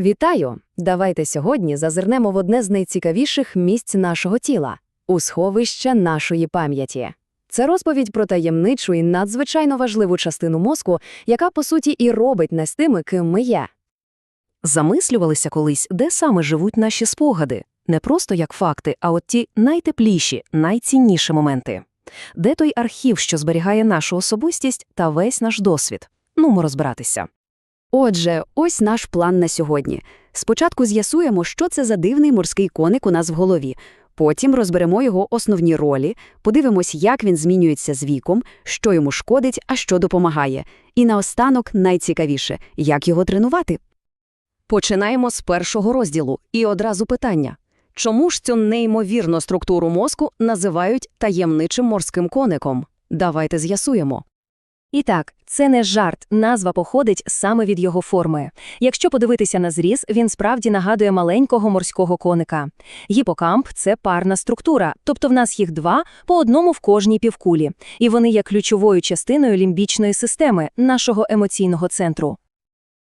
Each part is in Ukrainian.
Вітаю! Давайте сьогодні зазирнемо в одне з найцікавіших місць нашого тіла у сховище нашої пам'яті. Це розповідь про таємничу і надзвичайно важливу частину мозку, яка, по суті, і робить нас тими, ким ми є. Замислювалися колись, де саме живуть наші спогади, не просто як факти, а от ті найтепліші, найцінніші моменти. Де той архів, що зберігає нашу особистість та весь наш досвід? Ну, розбиратися. Отже, ось наш план на сьогодні. Спочатку з'ясуємо, що це за дивний морський коник у нас в голові. Потім розберемо його основні ролі, подивимось, як він змінюється з віком, що йому шкодить, а що допомагає. І наостанок найцікавіше – як його тренувати. Починаємо з першого розділу. І одразу питання. Чому ж цю неймовірну структуру мозку називають таємничим морським коником? Давайте з'ясуємо. І так, це не жарт, назва походить саме від його форми. Якщо подивитися на зріз, він справді нагадує маленького морського коника. Гіпокамп – це парна структура, тобто в нас їх два, по одному в кожній півкулі. І вони є ключовою частиною лімбічної системи, нашого емоційного центру.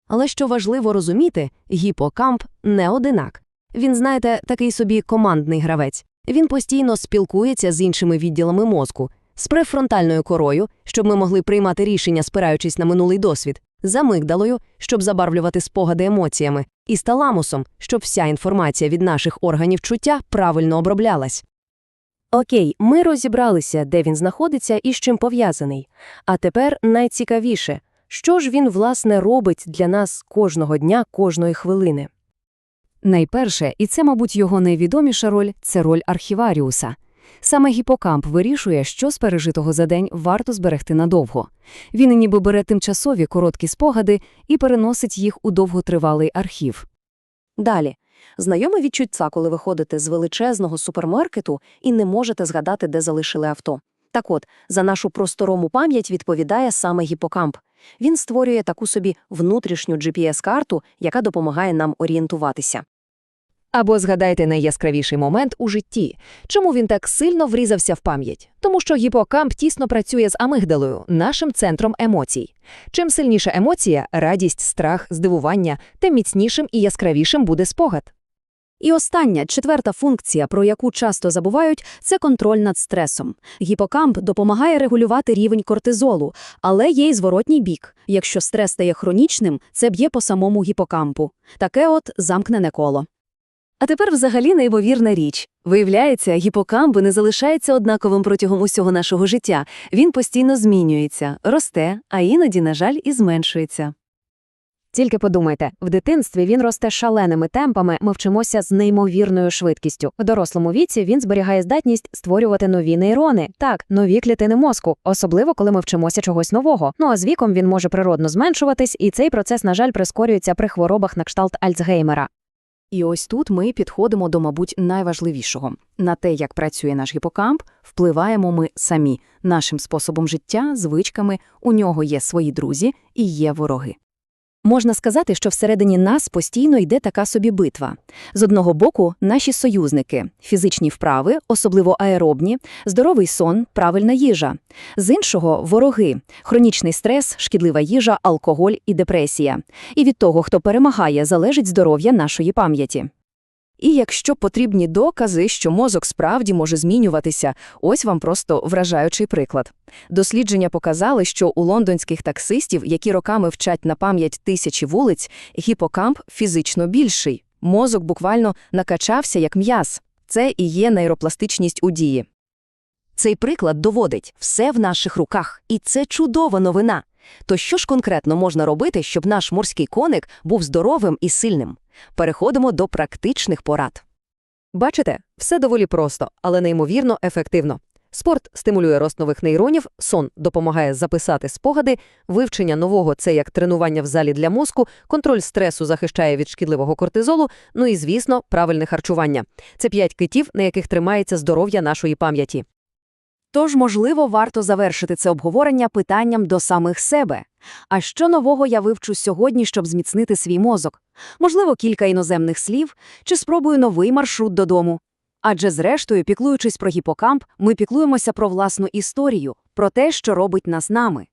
Але що важливо розуміти, гіпокамп не одинак. Він, знаєте, такий собі командний гравець. Він постійно спілкується з іншими відділами мозку, з префронтальною корою, щоб ми могли приймати рішення, спираючись на минулий досвід, з амигдалою, щоб забарвлювати спогади емоціями, і з таламусом, щоб вся інформація від наших органів чуття правильно оброблялась. Окей, ми розібралися, де він знаходиться і з чим пов'язаний. А тепер найцікавіше – що ж він, власне, робить для нас кожного дня, кожної хвилини? Найперше, і це, мабуть, його найвідоміша роль – це роль архіваріуса. Саме гіпокамп вирішує, що з пережитого за день варто зберегти надовго. Він ніби бере тимчасові короткі спогади і переносить їх у довготривалий архів. Далі. Знайоме відчуття, коли ви ходите з величезного супермаркету і не можете згадати, де залишили авто. Так от, за нашу просторому пам'ять відповідає саме гіпокамп. Він створює таку собі внутрішню GPS-карту, яка допомагає нам орієнтуватися. Або згадайте найяскравіший момент у житті. Чому він так сильно врізався в пам'ять? Тому що гіпокамп тісно працює з амигдалою, нашим центром емоцій. Чим сильніша емоція, радість, страх, здивування, тим міцнішим і яскравішим буде спогад. І остання, четверта функція, про яку часто забувають, це контроль над стресом. Гіпокамп допомагає регулювати рівень кортизолу, але є й зворотній бік. Якщо стрес стає хронічним, це б'є по самому гіпокампу. Таке от замкнене коло. А тепер взагалі неймовірна річ. Виявляється, гіпокамп не залишається однаковим протягом усього нашого життя. Він постійно змінюється, росте, а іноді, на жаль, і зменшується. Тільки подумайте, в дитинстві він росте шаленими темпами, ми вчимося з неймовірною швидкістю. В дорослому віці він зберігає здатність створювати нові нейрони, так, нові клітини мозку, особливо коли ми вчимося чогось нового. Ну а з віком він може природно зменшуватись, і цей процес, на жаль, прискорюється при хворобах на кшталт Альцгеймера. І ось тут ми підходимо до, мабуть, найважливішого. На те, як працює наш гіпокамп, впливаємо ми самі. Нашим способом життя, звичками, у нього є свої друзі і є вороги. Можна сказати, що всередині нас постійно йде така собі битва. З одного боку, наші союзники, фізичні вправи, особливо аеробні, здоровий сон, правильна їжа. З іншого вороги, хронічний стрес, шкідлива їжа, алкоголь і депресія. І від того, хто перемагає, залежить здоров'я нашої пам'яті. І якщо потрібні докази, що мозок справді може змінюватися, ось вам просто вражаючий приклад. Дослідження показали, що у лондонських таксистів, які роками вчать на пам'ять тисячі вулиць, гіпокамп фізично більший. Мозок буквально накачався як м'яз. Це і є нейропластичність у дії. Цей приклад доводить все в наших руках, і це чудова новина. То що ж конкретно можна робити, щоб наш морський коник був здоровим і сильним? Переходимо до практичних порад. Бачите, все доволі просто, але неймовірно ефективно. Спорт стимулює рост нових нейронів, сон допомагає записати спогади, вивчення нового це як тренування в залі для мозку, контроль стресу захищає від шкідливого кортизолу, ну і, звісно, правильне харчування. Це п'ять китів, на яких тримається здоров'я нашої пам'яті. Тож, можливо, варто завершити це обговорення питанням до самих себе. А що нового я вивчу сьогодні, щоб зміцнити свій мозок? Можливо, кілька іноземних слів, чи спробую новий маршрут додому? Адже, зрештою, піклуючись про гіпокамп, ми піклуємося про власну історію, про те, що робить нас нами.